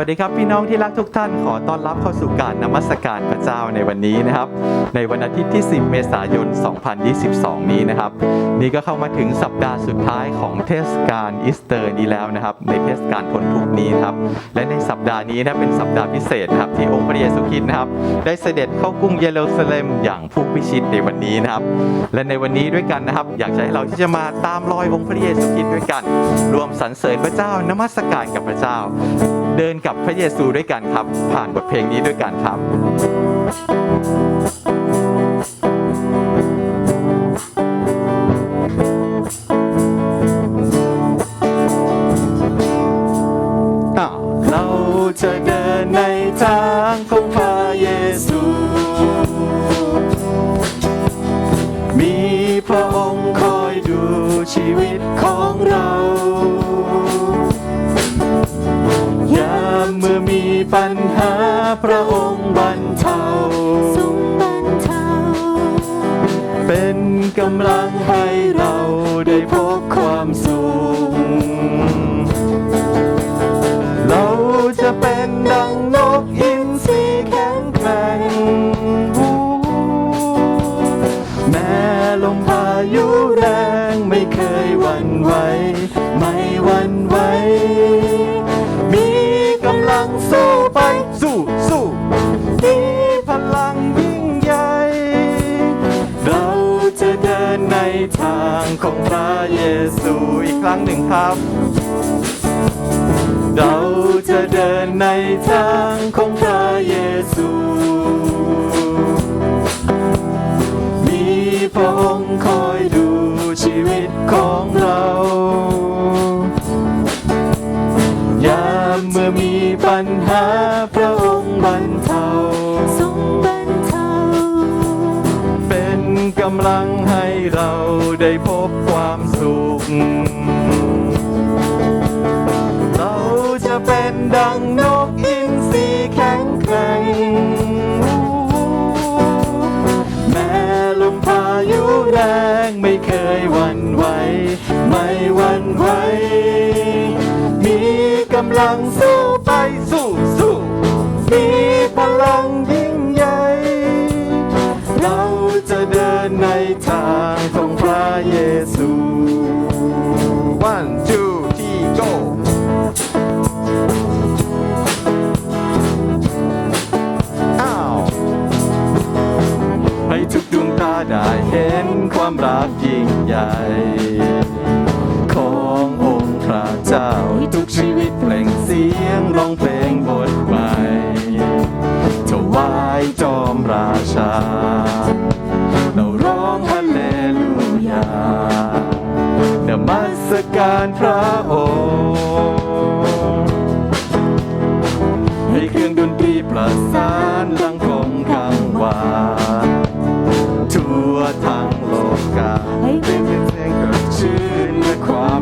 วัสดีครับพี่น้องที่รักทุกท่านขอต้อนรับเข้าสู่การนมัสการพระเจ้าในวันนี้นะครับ ในวันอาทิตย์ที่ 10 เมษายน 2022 นี้นะครับ นี่ก็เข้ามาถึงสัปดาห์สุดท้ายของเทศกาลอีสเตอร์นี้แล้วนะครับ ในเทศกาลทนทุกนี้นครับ และในสัปดาห์นี้นะเป็นสัปดาห์พิเศษครับที่องค์พระเยซูคริสต์นะครับ ได้เสด็จเข้ากรุงเยรูซาเล็มอย่างผู้พิชิตในวันนี้นะครับ และในวันนี้ด้วยกันนะครับ อยากให้เราที่จะมาตามรอยองค์พระเยซูคริสต์ด้วยกัน รวมสรรเสริญพระเจ้านมัสการกับพระเจ้า เดินกับพระเยซูด้วยกันครับ ผ่านบทเพลงนี้ด้วยกันครับ เราจะเดินในทางของพระเย พระองค์บรรเทาทรงบรรเทา เป็นกำลังให้เราได้พบความสุข ทางของพระเยซูอีกครั้งหนึ่งครับ เราจะเดินในทางของพระเยซู มีพระองค์คอยดูชีวิตของเรา ยามเมื่อมีปัญหาพระองค์บรรเทาำลังให้เราได้พบความสุข เราจะเป็นดังนกอินทรีแข็งแกร่งแม้ลมพายุแรงไม่เคยหวั่นไหว ไม่หวั่นไหว มีกำลังสู้ไปสู้สู้มี เห็นความรักยิ่งใหญ่ ขององค์พระเจ้าทุกชีวิตเปล่งเสียงร้องเพลงบทใหม่ถวายจอมราชา เราร้องฮาเลลูยานมัสการพระองค์ให้เครื่องดนตรีประสานลังของกังวาน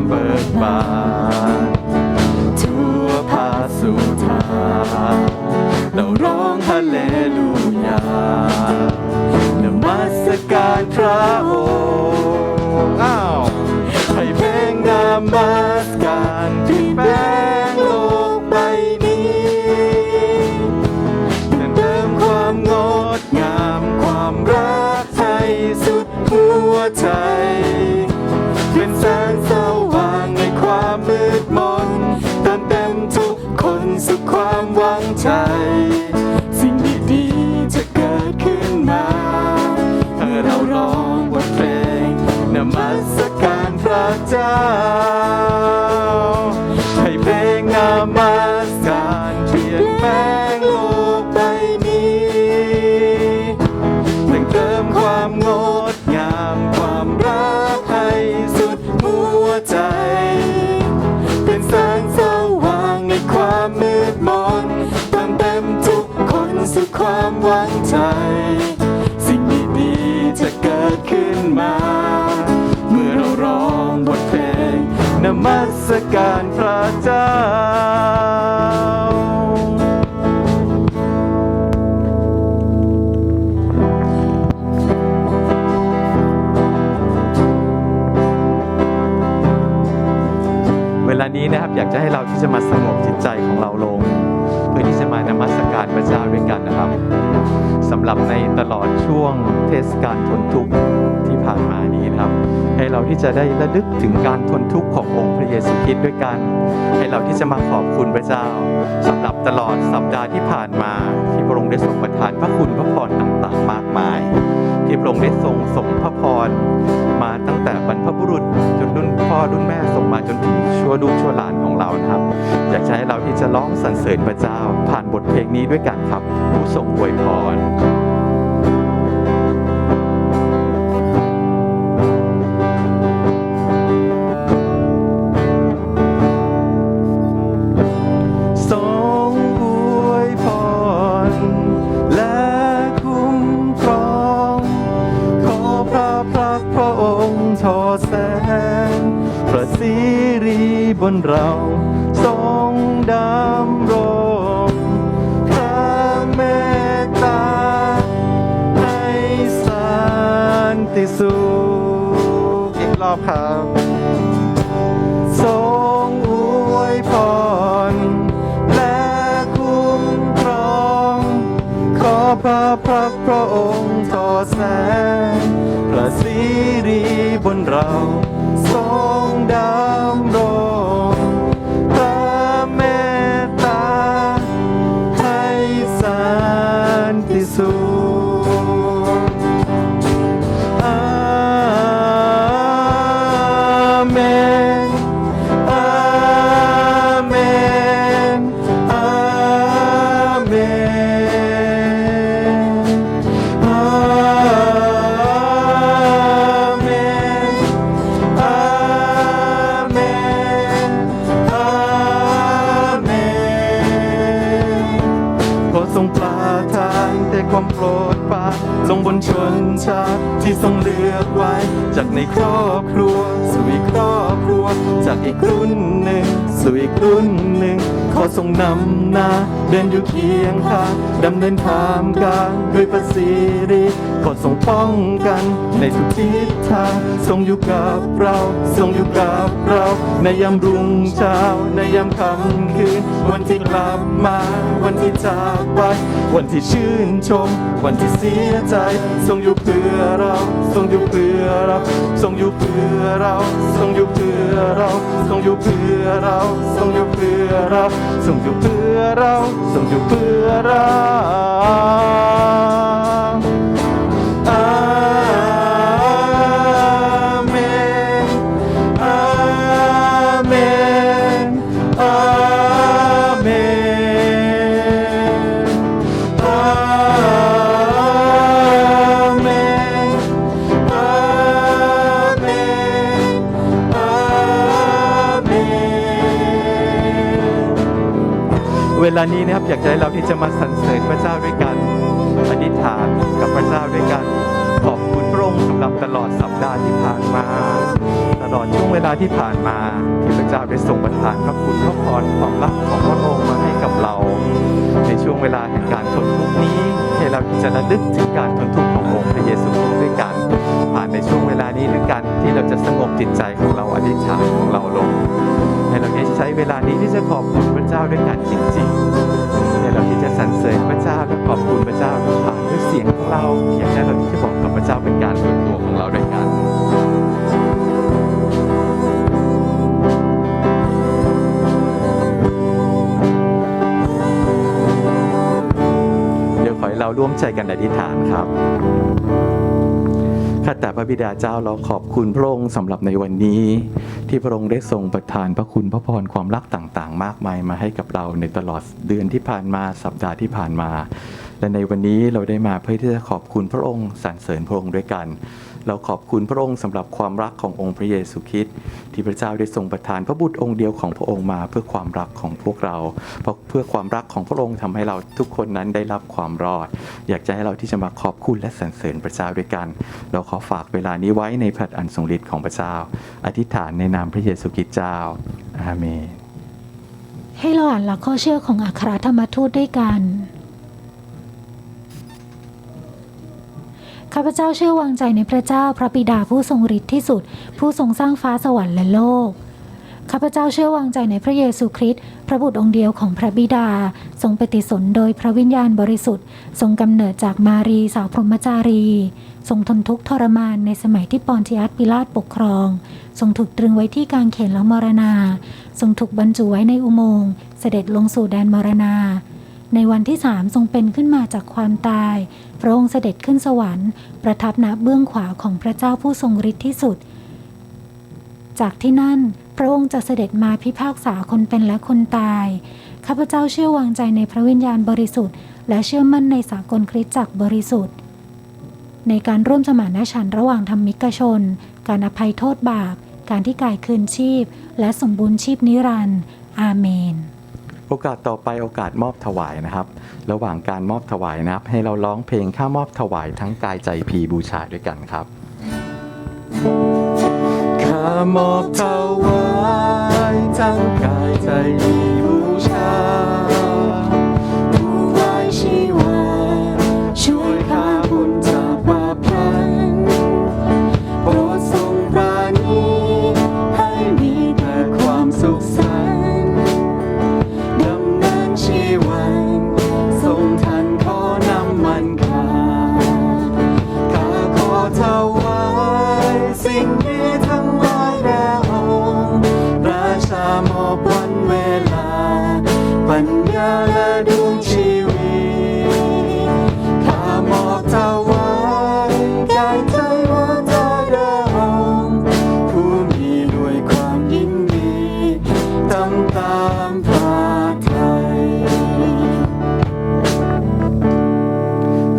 เบิกบานทั่วภาสุธาเราร้องฮาเลลูยานมัสการพระองค์อ้าวให้เพลงนมัสกา ก ที่จะมาสงบจิตใจของเราลง เพื่อที่จะมานมัสการพระเจ้าด้วยกันนะครับสำหรับในตลอดช่วงเทศกาลทนทุกข์ที่ผ่านมานี้นะครับ ให้เราที่จะได้ระลึกถึงการทนทุกข์ขององค์พระเยซูคริสต์ด้วยกัน ให้เราที่จะมาขอบคุณพระเจ้าสำหรับตลอดสัปดาห์ที่ผ่านมาที่พระองค์ได้ทรงประทานพระคุณพระพรต่างๆ มากมาย ที่พระองค์ได้ทรงส่งพระพรมาตั้งแต่บรรพบุรุษ อรุ่นแม่ส่งมาจนถึงชั่วลูกชั่วหลานของเรานะครับ อยากจะให้เราที่จะร้องสรรเสริญพระเจ้า ผ่านบทเพลงนี้ด้วยกันครับ ผู้ทรงอวยพรทรงอ นเราทรงดำรงพระเมตตาให้สันติสุขอีกรอบครับทรงอวยพรและคุ้มครอง ขอพระพักตร์พระองค์ทอแสงพระสิริบนเรา นำหนาเดินอยู่เคียงข้างดำเนินทามกลางด้วยพระสิริขอทรงป้องกันในทุกทิศทางทรงอยู่กับเรา ทรงอยู่กับเรา ในยามรุ่งเช้า ในยามค่ำคืน วันที่กลับมา วันที่จากไป วันที่ชื่นชม วันที่เสียใจ ทรงอยู่เพื่อเรา ทรงอยู่เพื่อเรา ทรงอยู่เพื่อเรา ทรงอยู่เพื่อเรา ทรงอยู่เพื่อเรา ทรงอยู่เพื่อเราทรงอยู่เพื่อเราทรงอยู่เพื่อเรา ลานี้นะครับอยากจะให้เราที่จะมาสรรเสริญพระเจ้าด้วยกันอธิษฐานกับพระเจ้าด้วยกัน ขอบคุณพระองค์สำหรับตลอดสัปดาห์ที่ผ่านมา ตลอดช่วงเวลาที่ผ่านมาที่พระเจ้าได้ทรงประทานพระคุณพระพรความรักของพระองค์มาให้กับเรา ในช่วงเวลาแห่งการทนทุกข์นี้ให้เราที่จะระลึกถึงการทนทุกข์ขององค์พระเยซูคริสต์ด้วยกัน ผ่านในช่วงเวลานี้ด้วยกันที่เราจะสงบจิตใจของเราอธิษฐานของเราลงให้เราได้ใช้เวลานี้ที่จะขอบคุณพระเจ้าด้วยกันจริงๆ ให้เราที่จะสรรเสริญพระเจ้าและขอบคุณพระเจ้าผ่านด้วยเสียงของเราอยากให้เราที่จะบอกกับพระเจ้าเป็นการส่วนตัวของเราด้วยกันเดี๋ยวขอให้เราร่วมใจกันอธิษฐานครับ ข้าแต่พระบิดาเจ้าเราขอบคุณพระองค์สำหรับในวันนี้ ที่พระองค์ได้ทรงประทานพระคุณพระพรความรักต่างๆ มากมายมาให้กับเราในตลอดเดือนที่ผ่านมาสัปดาห์ที่ผ่านมา และในวันนี้เราได้มาเพื่อที่จะขอบคุณพระองค์สรรเสริญพระองค์ด้วยกัน เราขอบคุณพระองค์สำหรับความรักขององค์พระเยซูคริสต์ที่พระเจ้าได้ทรงประทานพระบุตรองค์เดียวของพระองค์มาเพื่อความรักของพวกเราเพราะเพื่อความรักของพระองค์ทำให้เราทุกคนนั้นได้รับความรอด อยากจะให้เราที่จะมาขอบคุณและสรรเสริญพระเจ้าด้วยกัน เราขอฝากเวลานี้ไว้ในพระอันทรงฤทธิ์ของพระเจ้า อธิษฐานในนามพระเยซูคริสต์เจ้าอาเมนให้เราอ่านหลักข้อเชื่อของอัครธรรมทูตด้วยกัน ข้าพเจ้าเชื่อวางใจในพระเจ้าพระบิดาผู้ทรงฤทธิ์ที่สุด ผู้ทรงสร้างฟ้าสวรรค์และโลกข้าพเจ้าเชื่อวางใจในพระเยซูคริสต์พระบุตรองค์เดียวของพระบิดา ทรงปฏิสนโดยพระวิญญาณบริสุทธิ์ ทรงกำเนิดจากมารีสาวพรหมจารี ทรงทนทุกข์ทรมานในสมัยที่ปอนติอัสปิลาตปกครอง ทรงถูกตรึงไว้ที่กางเขนแล้วมรณา ทรงถูกบรรจุไว้ในอุโมงค์เสด็จลงสู่แดนมรณา ในวันที่สามทรงเป็นขึ้นมาจากความตาย พระองค์เสด็จขึ้นสวรรค์ ประทับณเบื้องขวาของพระเจ้าผู้ทรงฤทธิ์ที่สุด จากที่นั่นพระองค์จะเสด็จมาพิพากษาคนเป็นและคนตาย ข้าพเจ้าเชื่อวางใจในพระวิญญาณบริสุทธิ์ และเชื่อมั่นในสากลคริสตจักรบริสุทธิ์ ในการร่วมสมานฉันท์ระหว่างธรรมิกชน การอภัยโทษบาป การที่กายคืนชีพ และสมบูรณ์ชีพนิรันดร์อาเมน โอกาสต่อไปโอกาสมอบถวายนะครับ ระหว่างการมอบถวายนะครับ ให้เราร้องเพลงข้ามอบถวายทั้งกายใจพีบูชาด้วยกันครับข้ามอบถวายทั้งกายใจพี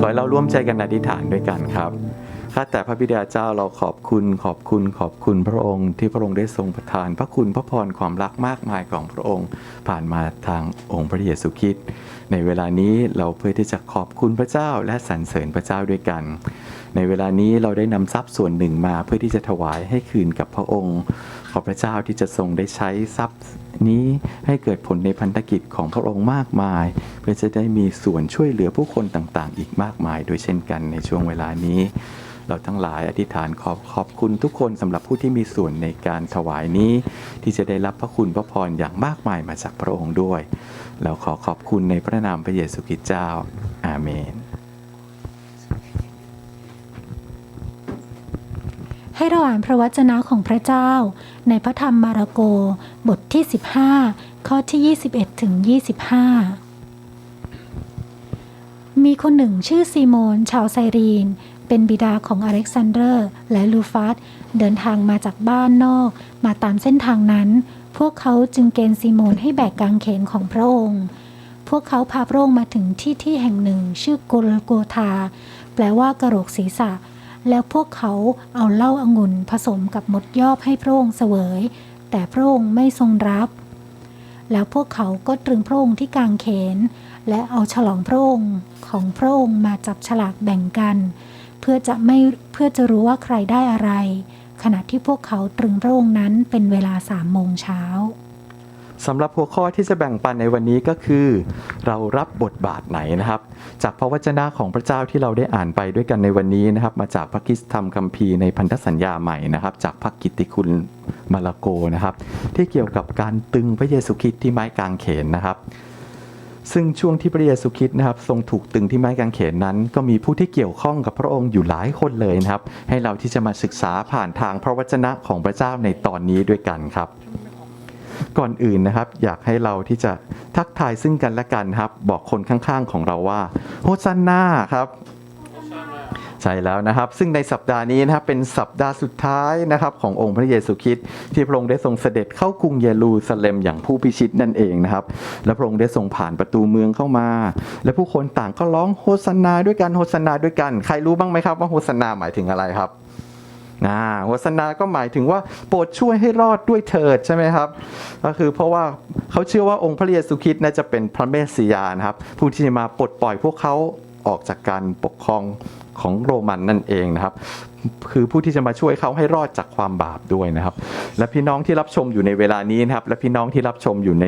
ให้เราร่วมใจกันอธิษฐานด้วยกันครับข้าแต่พระบิดาเจ้าเราขอบคุณขอบคุณขอบคุณพระองค์ที่พระองค์ได้ทรงประทาน พระคุณพระพรความรักมากมายของพระองค์ ผ่านมาทางองค์พระเยซูคริสต์ในเวลานี้เราเพื่อที่จะขอบคุณพระเจ้าและสรรเสริญพระเจ้าด้วยกัน ในเวลานี้เราได้นำทรัพย์ส่วนหนึ่งมาเพื่อที่จะถวายให้คืนกับพระองค์ ขอพระเจ้าที่จะทรงได้ใช้ทรัพย์ นี้ให้เกิดผลในพันธกิจของพระองค์มากมาย เพื่อจะได้มีส่วนช่วยเหลือผู้คนต่างๆ อีกมากมาย โดยเช่นกันในช่วงเวลานี้ เราทั้งหลายอธิษฐานขอบขอบคุณทุกคนสำหรับผู้ที่มีส่วนในการถวายนี้ ที่จะได้รับพระคุณพระพรอย่างมากมายมาจากพระองค์ด้วย เราขอขอบคุณในพระนามพระเยซูคริสต์เจ้า อาเมน ให้เราอ่านพระวจนะของพระเจ้า ในพระธรรมมาระโก บทที่ 15 ข้อที่ 21 ถึง 25 มีคนหนึ่งชื่อซีโมน ชาวไซรีน เป็นบิดาของอเล็กซานเดอร์ และลูฟัสเดินทางมาจากบ้านนอก มาตามเส้นทางนั้น พวกเขาจึงเกณฑ์ซีโมนให้แบกกางเขนของพระองค์พวกเขาพาพระองค์มาถึงที่ที่แห่งหนึ่ง ชื่อโกลโกธา แปลว่ากระโหลกศีรษะ แล้วพวกเขาเอาเหล้าอางุ่นผสมกับมดยอบให้พระองค์เสวย แต่พระองค์ไม่ทรงรับ แล้วพวกเขาก็ตรึงพระองค์ที่กางเขน และเอาฉลองพระองค์ของพระองค์มาจับฉลากแบ่งกัน เพื่อจะไม่เพื่อจะรู้ว่าใครได้อะไร ขณะที่พวกเขาตรึงพระองค์นั้นเป็นเวลาสามโมงเช้า สำหรับหัวข้อที่จะแบ่งปันในวันนี้ก็คือ เรารับบทบาทไหนนะครับ จากพระวจนะของพระเจ้าที่เราได้อ่านไปด้วยกันในวันนี้นะครับ มาจากพระคิสธรรมคัมภีร์ในพันธสัญญาใหม่นะครับ จากพระกิตติคุณมาระโกนะครับ ที่เกี่ยวกับการตึงพระเยซูคริสต์ที่ไม้กางเขนนะครับซึ่งช่วงที่พระเยซูคริสต์นะครับทรงถูกตึงที่ไม้กางเขนนั้น ก็มีผู้ที่เกี่ยวข้องกับพระองค์อยู่หลายคนเลยนะครับ ให้เราที่จะมาศึกษาผ่านทางพระวจนะของพระเจ้าในตอนนี้ด้วยกันครับ ก่อนอื่นนะครับ อยากให้เราที่จะทักทายซึ่งกันและกันครับ บอกคนข้างๆของเราว่า โฮซันนาครับใช่แล้วนะครับ ซึ่งในสัปดาห์นี้นะครับเป็นสัปดาห์สุดท้ายนะครับขององค์พระเยซูคริสต์ที่พระองค์ได้ทรงเสด็จเข้ากรุงเยรูซาเล็มอย่างผู้พิชิตนั่นเองนะครับ และพระองค์ได้ทรงผ่านประตูเมืองเข้ามา และผู้คนต่างก็ร้องโฮซันาด้วยกันโฮซันาด้วยกัน ใครรู้บ้างไหมครับว่าโฮซันนาหมายถึงอะไรครับ อาโฮสนาก็หมายถึงว่าโปรดช่วยให้รอดด้วยเถิดใช่ไหมครับ ก็คือเพราะว่าเขาเชื่อว่าองค์พระเยซูคริสต์น่าจะเป็นพระเมสสิยานะครับ ผู้ที่มาปลดปล่อยพวกเขาออกจากการปกครองของโรมันนั่นเองนะครับ คือผู้ที่จะมาช่วยเขาให้รอดจากความบาปด้วยนะครับ และพี่น้องที่รับชมอยู่ในเวลานี้นะครับ และพี่น้องที่รับชมอยู่ใน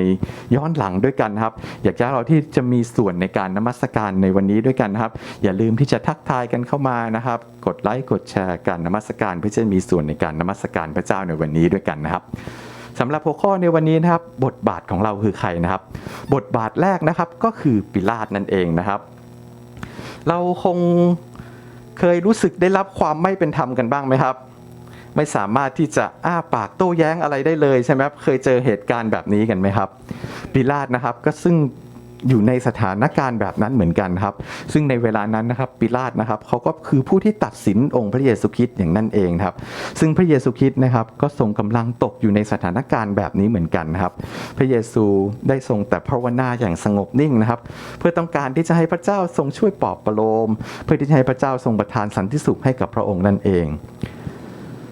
ย้อนหลังด้วยกันครับ อยากจะเราที่จะมีส่วนในการนมัสการในวันนี้ด้วยกันครับ อย่าลืมที่จะทักทายกันเข้ามานะครับ กดไลค์กดแชร์การนมัสการ เพื่อจะมีส่วนในการนมัสการพระเจ้าในวันนี้ด้วยกันนะครับสำหรับหัวข้อในวันนี้นะครับ บทบาทของเราคือใครนะครับ บทบาทแรกนะครับก็คือปิลาตนั่นเองนะครับ เราคง เคยรู้สึกได้รับความไม่เป็นธรรมกันบ้างไหมครับ ไม่สามารถที่จะอ้าปากโต้แย้งอะไรได้เลยใช่ไหมครับเคยเจอเหตุการณ์แบบนี้กันไหมครับปิลาตนะครับก็ซึ่ง อยู่ในสถานการณ์แบบนั้นเหมือนกันครับ ซึ่งในเวลานั้นนะครับปิลาตนะครับเขาก็คือผู้ที่ตัดสินองค์พระเยซูคริสต์อย่างนั่นเองครับ ซึ่งพระเยซูคริสต์นะครับก็ทรงกำลังตกอยู่ในสถานการณ์แบบนี้เหมือนกันครับ พระเยซูได้ทรงแต่ภาวนาอย่างสงบนิ่งนะครับ เพื่อต้องการที่จะให้พระเจ้าทรงช่วยปลอบประโลม เพื่อที่จะให้พระเจ้าทรงประทานสันติสุขให้กับพระองค์นั่นเอง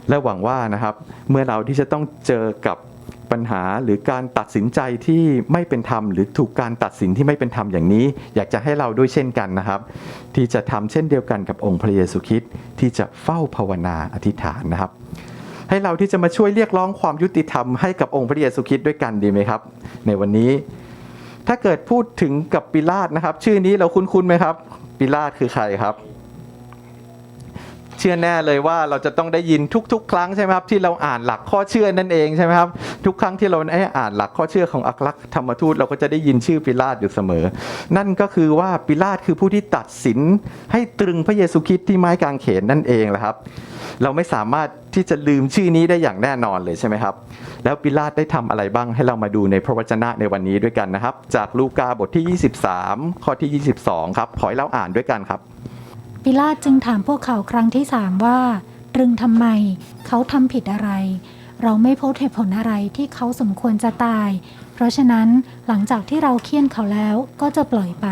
และหวังว่านะครับเมื่อเราที่จะต้องเจอกับ ปัญหาหรือการตัดสินใจที่ไม่เป็นธรรม หรือถูกการตัดสินที่ไม่เป็นธรรมอย่างนี้ อยากจะให้เราด้วยเช่นกันนะครับ ที่จะทำเช่นเดียวกันกับองค์พระเยซูคริสต์ที่จะเฝ้าภาวนาอธิษฐานนะครับ ให้เราที่จะมาช่วยเรียกร้องความยุติธรรมให้กับองค์พระเยซูคริสต์ด้วยกันดีไหมครับ ในวันนี้ ถ้าเกิดพูดถึงกับปิลาตนะครับ ชื่อนี้เราคุ้นๆไหมครับ ปิลาตคือใครครับ เชื่อแน่เลยว่าเราจะต้องได้ยินทุก ๆ ครั้งใช่ไหมครับที่เราอ่านหลักข้อเชื่อนั่นเองใช่ไหมครับทุกครั้งที่เราได้อ่านหลักข้อเชื่อของอัครธรรมทูตเราก็จะได้ยินชื่อปิลาตอยู่เสมอ นั่นก็คือว่าปิลาตคือผู้ที่ตัดสินให้ตรึงพระเยซูคริสต์ที่ไม้กางเขนนั่นเองแหละครับ เราไม่สามารถที่จะลืมชื่อนี้ได้อย่างแน่นอนเลยใช่ไหมครับ แล้วปิลาตได้ทำอะไรบ้างให้เรามาดูในพระวจนะในวันนี้ด้วยกันนะครับ จากลูกาบทที่ 23 ข้อที่ 22 ครับขอให้เราอ่านด้วยกันครับ ปิลาตจึงถามพวกเขาครั้งที่สามว่าตรึงทำไม เขาทำผิดอะไร เราไม่พบเหตุผลอะไรที่เขาสมควรจะตาย เพราะฉะนั้นหลังจากที่เราเคี่ยนเขาแล้วก็จะปล่อยไป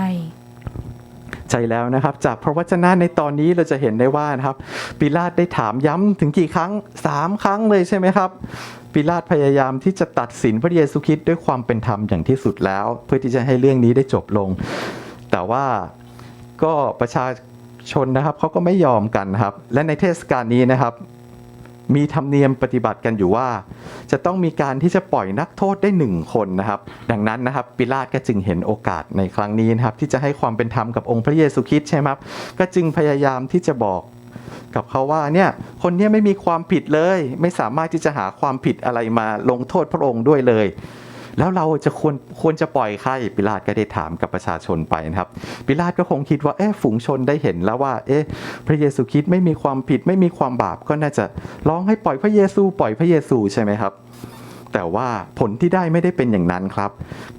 ใช่แล้วนะครับ จากพระวจนะในตอนนี้เราจะเห็นได้ว่านะครับปิลาตได้ถามย้ำถึงกี่ครั้งสามครั้งเลยใช่ไหมครับปิลาตพยายามที่จะตัดสินพระเยซูคริสต์ด้วยความเป็นธรรมอย่างที่สุดแล้ว เพื่อที่จะให้เรื่องนี้ได้จบลง แต่ว่าก็ประชา ชนนะครับเขาก็ไม่ยอมกันนะครับ และในเทศกาลนี้นะครับ มีธรรมเนียมปฏิบัติกันอยู่ว่า จะต้องมีการที่จะปล่อยนักโทษได้หนึ่งคนนะครับ ดังนั้นนะครับปิลาตก็จึงเห็นโอกาสในครั้งนี้นะครับ ที่จะให้ความเป็นธรรมกับองค์พระเยซูคริสต์ใช่ไหมครับก็จึงพยายามที่จะบอกกับเขาว่าเนี่ยคนเนี้ไม่มีความผิดเลย ไม่สามารถที่จะหาความผิดอะไรมาลงโทษพระองค์ด้วยเลย แล้วเราจะควรควรจะปล่อยใครปิลาตก็ได้ถามกับประชาชนไปนะครับ ปิลาตก็คงคิดว่าเอ๊ะฝูงชนได้เห็นแล้วว่าเอ๊ะพระเยซูคริสต์ไม่มีความผิดไม่มีความบาปก็น่าจะร้องให้ปล่อยพระเยซู ปล่อยพระเยซูใช่ไหมครับแต่ว่าผลที่ได้ไม่ได้เป็นอย่างนั้นครับ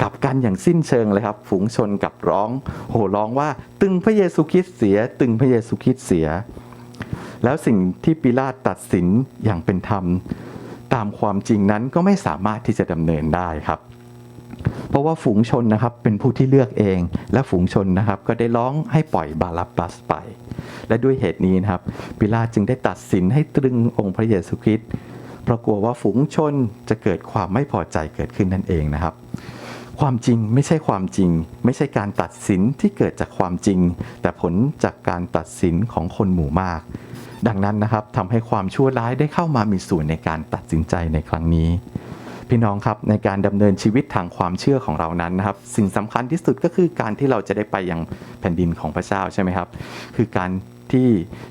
กลับกันอย่างสิ้นเชิงเลยครับ ฝูงชนกับร้อง โห่ร้องว่า ตึงพระเยซูคริสต์เสีย ตึงพระเยซูคริสต์เสีย แล้วสิ่งที่ปิลาตตัดสินอย่างเป็นธรรม ตามความจริงนั้นก็ไม่สามารถที่จะดำเนินได้ครับ เพราะว่าฝูงชนนะครับเป็นผู้ที่เลือกเอง และฝูงชนนะครับก็ได้ร้องให้ปล่อยบาลับบัสไป และด้วยเหตุนี้นะครับปิลาจึงได้ตัดสินให้ตรึงองค์พระเยซูคริสต์เพราะกลัวว่าฝูงชนจะเกิดความไม่พอใจเกิดขึ้นนั่นเองนะครับ ความจริงไม่ใช่ความจริง ไม่ใช่การตัดสินที่เกิดจากความจริง แต่ผลจากการตัดสินของคนหมู่มากดังนั้นนะครับทำให้ความชั่วร้ายได้เข้ามามีส่วนในการตัดสินใจในครั้งนี้ พี่น้องครับในการดำเนินชีวิตทางความเชื่อของเรานั้นนะครับ สิ่งสำคัญที่สุดก็คือการที่เราจะได้ไปยังแผ่นดินของพระเจ้าใช่ไหมครับ คือการที่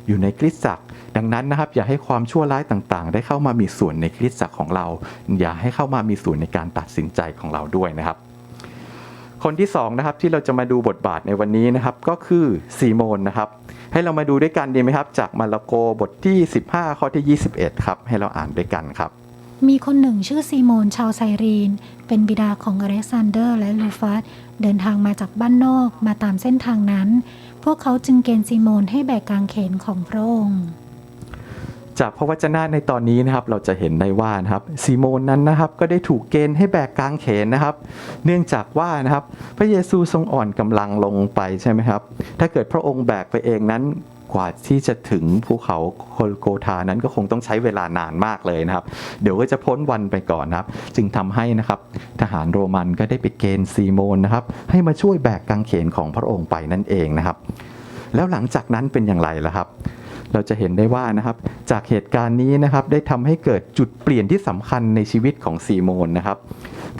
อยู่ในคริสตจักร ดังนั้นนะครับ อย่าให้ความชั่วร้ายต่างๆ ได้เข้ามามีส่วนในคริสตจักรของเรา อย่าให้เข้ามามีส่วนในการตัดสินใจของเราด้วยนะครับ คนที่สองนะครับที่เราจะมาดูบทบาทในวันนี้นะครับ ก็คือซีโมนนะครับ ให้เรามาดูด้วยกันดีไหมครับ จากมาระโกบทที่ 15 ข้อที่ 21 ครับ ให้เราอ่านด้วยกันครับ มีคนหนึ่งชื่อซีโมนชาวไซรีน เป็นบิดาของอเล็กซานเดอร์และลูฟัสเดินทางมาจากบ้านนอกมาตามเส้นทางนั้น พวกเขาจึงเกณฑ์ซีโมนให้แบกกางเขนของพระองค์ จากพระวจนะในตอนนี้นะครับเราจะเห็นได้ว่านะครับซีโมนนั้นนะครับก็ได้ถูกเกณฑ์ให้แบกกางเขนนะครับ เนื่องจากว่านะครับพระเยซูทรงอ่อนกำลังลงไปใช่ไหมครับ ถ้าเกิดพระองค์แบกไปเองนั้นกว่าที่จะถึงภูเขาโคลโกธานั้นก็คงต้องใช้เวลานานมากเลยนะครับ เดี๋ยวก็จะพ้นวันไปก่อนนะครับ จึงทำให้นะครับทหารโรมันก็ได้ไปเกณฑ์ซีโมนนะครับ ให้มาช่วยแบกกางเขนของพระองค์ไปนั่นเองนะครับ แล้วหลังจากนั้นเป็นอย่างไรล่ะครับ เราจะเห็นได้ว่านะครับจากเหตุการณ์นี้นะครับได้ทำให้เกิดจุดเปลี่ยนที่สำคัญในชีวิตของซีโมนนะครับ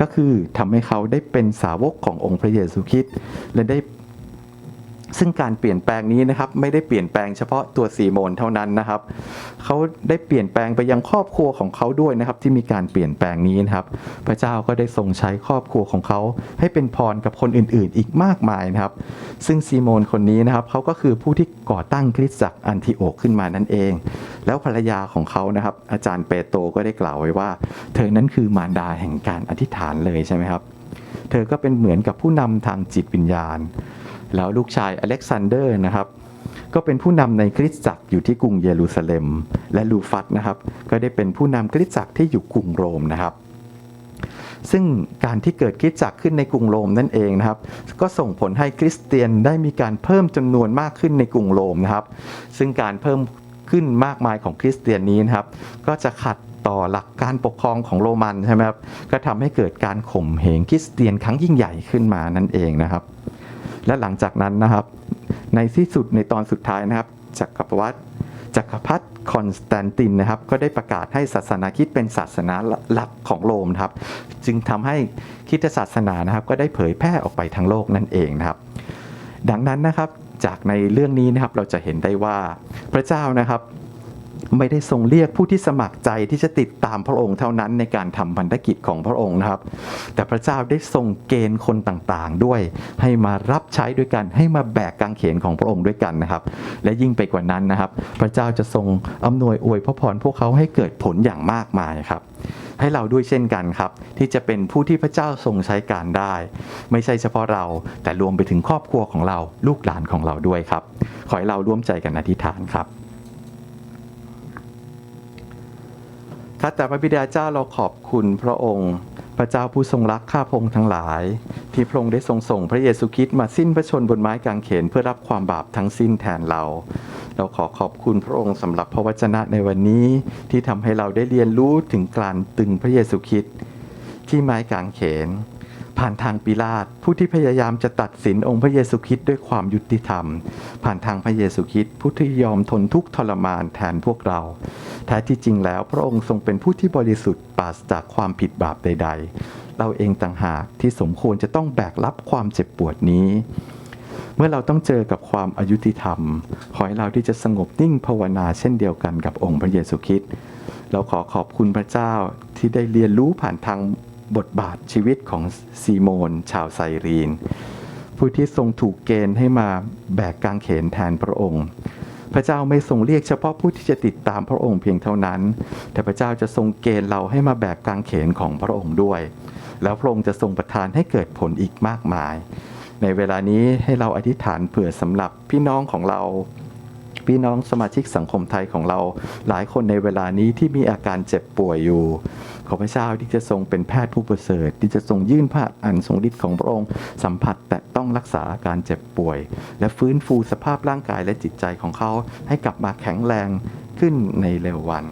ก็คือทำให้เขาได้เป็นสาวกขององค์พระเยซูคริสต์และได้ ซึ่งการเปลี่ยนแปลงนี้นะครับไม่ได้เปลี่ยนแปลงเฉพาะตัวซีโมนเท่านั้นนะครับเขาได้เปลี่ยนแปลงไปยังครอบครัวของเขาด้วยนะครับ ที่มีการเปลี่ยนแปลงนี้นะครับ พระเจ้าก็ได้ทรงใช้ครอบครัวของเขา ให้เป็นพรกับคนอื่นๆ อีกมากมายนะครับ ซึ่งซีโมนคนนี้นะครับเขาก็คือผู้ที่ก่อตั้งคริสตจักรอันทิโอกขึ้นมานั่นเอง แล้วภรรยาของเขานะครับ อาจารย์เปโตรก็ได้กล่าวไว้ว่า เธอนั้นคือมารดาแห่งการอธิษฐานเลยใช่ไหมครับ เธอก็เป็นเหมือนกับผู้นำทางจิตวิญญาณ แล้วลูกชายอเล็กซานเดอร์นะครับก็เป็นผู้นำในคริสตจักรอยู่ที่กรุงเยรูซาเล็ม และลูฟัสนะครับก็ได้เป็นผู้นำคริสตจักรที่อยู่กรุงโรมนะครับ ซึ่งการที่เกิดคริสตจักรขึ้นในกรุงโรมนั่นเองนะครับ ก็ส่งผลให้คริสเตียนได้มีการเพิ่มจำนวนมากขึ้นในกรุงโรมนะครับ ซึ่งการเพิ่มขึ้นมากมายของคริสเตียนนี้นะครับ ก็จะขัดต่อหลักการปกครองของโรมันใช่ไหมครับก็ทำให้เกิดการข่มเหงคริสเตียนครั้งยิ่งใหญ่ขึ้นมานั่นเองนะครับ และหลังจากนั้นนะครับ ในที่สุดในตอนสุดท้ายนะครับจักรวรรดิจักรพรรดิคอนสแตนตินนะครับ ก็ได้ประกาศให้ศาสนาคิดเป็นศาสนาหลักของโรมครับ จึงทำให้คริสตศาสนานะครับ ก็ได้เผยแพร่ออกไปทั้งโลกนั่นเองนะครับ ดังนั้นนะครับจากในเรื่องนี้นะครับเราจะเห็นได้ว่าพระเจ้านะครับ ไม่ได้ทรงเรียกผู้ที่สมัครใจที่จะติดตามพระองค์เท่านั้นในการทำพันธกิจของพระองค์นะครับ แต่พระเจ้าได้ทรงเกณฑ์คนต่างๆ ด้วยให้มารับใช้ด้วยกัน ให้มาแบกกางเขนของพระองค์ด้วยกันนะครับ และยิ่งไปกว่านั้นนะครับ พระเจ้าจะทรงอำนวยอวยพระพรพวกเขาให้เกิดผลอย่างมากมายครับให้เราด้วยเช่นกันครับ ที่จะเป็นผู้ที่พระเจ้าทรงใช้การได้ ไม่ใช่เฉพาะเราแต่รวมไปถึงครอบครัวของเราลูกหลานของเราด้วยครับ ขอให้เราร่วมใจกันอธิษฐานครับ ข้าแต่พระบิดาเจ้าเราขอบคุณพระองค์ พระเจ้าผู้ทรงรักข้าพงค์ทั้งหลาย ที่พระองค์ได้ทรงส่งพระเยซูคริสต์มาสิ้นพระชนบนไม้กางเขนเพื่อรับความบาปทั้งสิ้นแทนเรา เราขอขอบคุณพระองค์สำหรับพระวจนะในวันนี้ที่ทำให้เราได้เรียนรู้ถึงการตึงพระเยซูคริสต์ที่ไม้กางเขน ผ่านทางปิลาตผู้ที่พยายามจะตัดสินองค์พระเยซูคริสต์ด้วยความยุติธรรม ผ่านทางพระเยซูคริสต์ผู้ที่ยอมทนทุกข์ทรมานแทนพวกเรา แท้ที่จริงแล้วพระองค์ทรงเป็นผู้ที่บริสุทธิ์ปราศจากความผิดบาปใด ๆ เราเองต่างหากที่สมควรจะต้องแบกรับความเจ็บปวดนี้เมื่อเราต้องเจอกับความอายุติธรรม ขอให้เราที่จะสงบนิ่งภาวนาเช่นเดียวกันกับองค์พระเยซูคริสต์ เราขอขอบคุณพระเจ้าที่ได้เรียนรู้ผ่านทาง บทบาทชีวิตของซีโมน ชาวไซรีน ผู้ที่ทรงถูกเกณฑ์ให้มาแบกกางเขนแทนพระองค์ พระเจ้าไม่ทรงเรียกเฉพาะผู้ที่จะติดตามพระองค์เพียงเท่านั้น แต่พระเจ้าจะทรงเกณฑ์เราให้มาแบกกางเขนของพระองค์ด้วย แล้วพระองค์จะทรงประทานให้เกิดผลอีกมากมาย ในเวลานี้ให้เราอธิษฐานเผื่อสำหรับพี่น้องของเราพี่น้องสมาชิกสังคมไทยของเราหลายคนในเวลานี้ที่มีอาการเจ็บป่วยอยู่ ขอพระเจ้าที่จะทรงเป็นแพทย์ผู้ประเสริฐ ที่จะทรงยื่นพระอันทรงฤทธิ์ของพระองค์ สัมผัสแต่ต้องรักษาอาการเจ็บป่วย และฟื้นฟูสภาพร่างกายและจิตใจของเขาให้กลับมาแข็งแรงขึ้นในเร็ววัน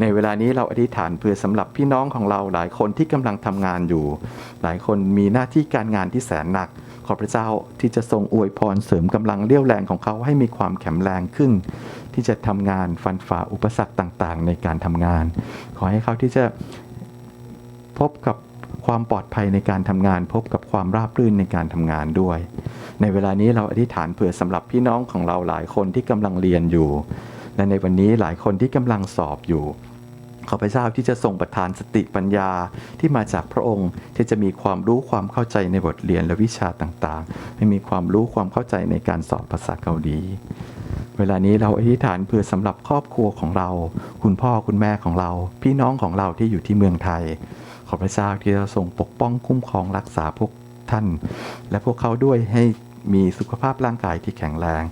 ในเวลานี้เราอธิษฐานเพื่อสำหรับพี่น้องของเราหลายคนที่กำลังทำงานอยู่ หลายคนมีหน้าที่การงานที่แสนหนักขอพระเจ้าที่จะทรงอวยพรเสริมกำลังเรี่ยวแรงของเขาให้มีความแข็งแรงขึ้น ที่จะทำงานฟันฝ่าอุปสรรคต่างๆ ในการทำงาน ขอให้เขาที่จะพบกับความปลอดภัยในการทำงาน พบกับความราบรื่นในการทำงานด้วย ในเวลานี้เราอธิษฐานเผื่อสำหรับพี่น้องของเราหลายคนที่กำลังเรียนอยู่ และในวันนี้หลายคนที่กำลังสอบอยู่ขอพระเจ้าที่จะทรงประทานสติปัญญาที่มาจากพระองค์ที่จะมีความรู้ความเข้าใจในบทเรียนและวิชาต่างๆ ให้มีความรู้ความเข้าใจในการสอบภาษาเกาหลี เวลานี้เราอธิษฐานเพื่อสำหรับครอบครัวของเรา คุณพ่อคุณแม่ของเรา พี่น้องของเราที่อยู่ที่เมืองไทย ขอพระเจ้าที่จะทรงปกป้องคุ้มครองรักษาพวกท่าน และพวกเขาด้วยให้มีสุขภาพร่างกายที่แข็งแรง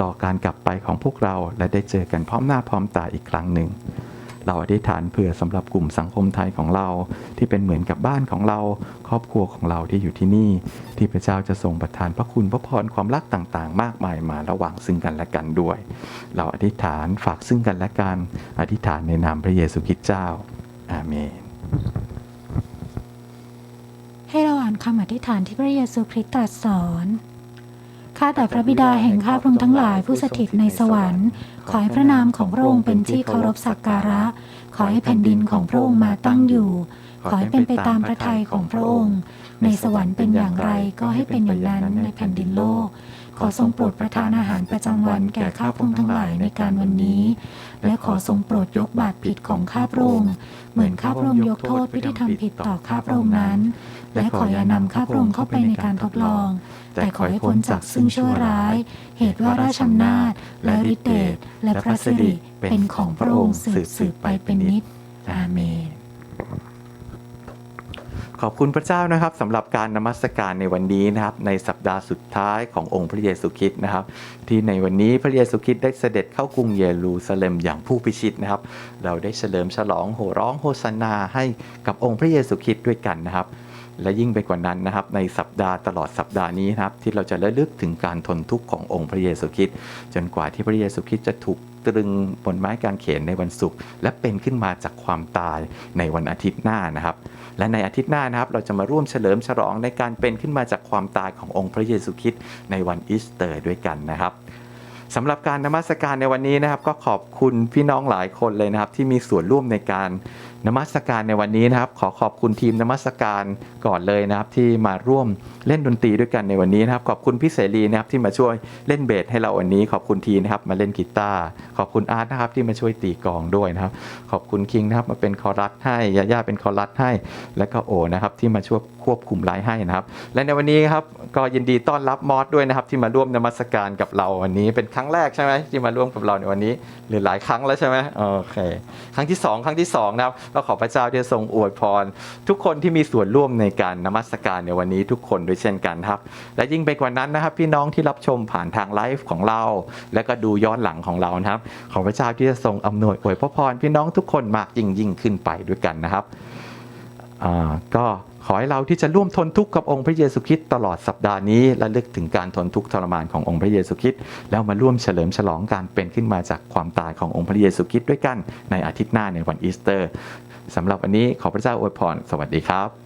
รอการกลับไปของพวกเราและได้เจอกันพร้อมหน้าพร้อมตาอีกครั้งหนึ่ง เราอธิษฐานเผื่อสำหรับกลุ่มสังคมไทยของเรา ที่เป็นเหมือนกับบ้านของเรา ครอบครัวของเราที่อยู่ที่นี่ ที่พระเจ้าจะทรงประทานพระคุณพระพรความรักต่างๆ มากมายมาระหว่างซึ่งกันและกันด้วย เราอธิษฐานฝากซึ่งกันและกันอธิษฐานในนามพระเยซูคริสต์เจ้าอาเมน ให้เราอ่านคำอธิษฐานที่พระเยซูคริสต์ตรัสสอน ข้าแต่พระบิดาแห่งข้าพระองค์ทั้งหลายผู้สถิตในสวรรค์ ขอให้พระนามของพระองค์เป็นที่เคารพสักการะ ขอให้แผ่นดินของพระองค์มาตั้งอยู่ ขอให้เป็นไปตามพระทัยของพระองค์ ในสวรรค์เป็นอย่างไรก็ให้เป็นอย่างนั้นในแผ่นดินโลก ขอทรงโปรดประทานอาหารประจำวันแก่ข้าพระองค์ทั้งหลายในการวันนี้ และขอทรงโปรดยกบาปผิดของข้าพระองค์เหมือนข้าพระองค์ยกโทษผู้ที่ทำผิดต่อข้าพระองค์นั้น และขออย่านำข้าพระองค์เข้าไปในการทดลอง แต่ขอให้พ้นจากซึ่งชั่วร้าย เหตุว่าราชอำนาจ และฤทธิเดชและพระสิริเป็นของพระองค์สืบสืบไปเป็นนิจอาเมนขอบคุณพระเจ้านะครับสำหรับการนมัสการในวันนี้นะครับในสัปดาห์สุดท้ายขององค์พระเยซูคริสต์นะครับ ที่ในวันนี้พระเยซูคริสต์ได้เสด็จเข้ากรุงเยรูซาเล็มอย่างผู้พิชิตนะครับ เราได้เฉลิมฉลองโห่ร้องโฮสนาให้กับองค์พระเยซูคริสต์ด้วยกันนะครับ และยิ่งไปกว่านั้นนะครับในสัปดาห์ตลอดสัปดาห์นี้นะครับที่เราจะระลึกถึงการทนทุกข์ขององค์พระเยซูคริสต์จนกว่าที่พระเยซูคริสต์จะถูกตรึงบนไม้กางเขนในวันศุกร์และเป็นขึ้นมาจากความตายในวันอาทิตย์หน้านะครับ และในอาทิตย์หน้านะครับ เราจะมาร่วมเฉลิมฉลองในการเป็นขึ้นมาจากความตายขององค์พระเยซูคริสต์ในวันอีสเตอร์ด้วยกันนะครับสำหรับการนมัสการในวันนี้นะครับ ก็ขอบคุณพี่น้องหลายคนเลยนะครับ ที่มีส่วนร่วมในการ นมัสการในวันนี้นะครับ ขอขอบคุณทีมนมัสการก่อนเลยนะครับ ที่มาร่วมเล่นดนตรีด้วยกันในวันนี้นะครับ ขอบคุณพี่เสรีนะครับที่มาช่วยเล่นเบสให้เราวันนี้ ขอบคุณทีนะครับมาเล่นกีตาร์ขอบคุณอาร์ตนะครับที่มาช่วยตีกลองด้วยนะครับ ขอบคุณคิงนะครับมาเป็นคอรัสให้ยาย่าเป็นคอรัสให้ และก็โอนะครับที่มาช่วยควบคุมไลฟ์ให้นะครับ และในวันนี้ครับก็ยินดีต้อนรับมอสด้วยนะครับที่มาร่วมนมัสการกับเราวันนี้เป็นครั้งแรกใช่ไหมที่มาร่วมกับเราในวันนี้ หรือหลายครั้งแล้วใช่ไหมโอเคครั้งที่สองครั้งที่สองนะครับก็ขอพระเจ้าที่จะทรงอวยพร ทุกคนที่มีส่วนร่วมในการนมัสการในวันนี้ทุกคนด้วยเช่นกันครับ และยิ่งไปกว่านั้นนะครับ พี่น้องที่รับชมผ่านทางไลฟ์ของเรา และก็ดูย้อนหลังของเรานะครับ ขอพระเจ้าที่จะทรงอำนวยอวยพระพรพี่น้องทุกคนมากยิ่งยิ่งขึ้นไปด้วยกันนะครับก็ ขอให้เราที่จะร่วมทนทุกข์กับองค์พระเยซูคริสต์ตลอดสัปดาห์นี้และลึกถึงการทนทุกข์ทรมานขององค์พระเยซูคริสต์แล้วมาร่วมเฉลิมฉลองการเป็นขึ้นมาจากความตายขององค์พระเยซูคริสต์ด้วยกันในอาทิตย์หน้าในวันอีสเตอร์สำหรับวันนี้ขอพระเจ้าอวยพรสวัสดีครับ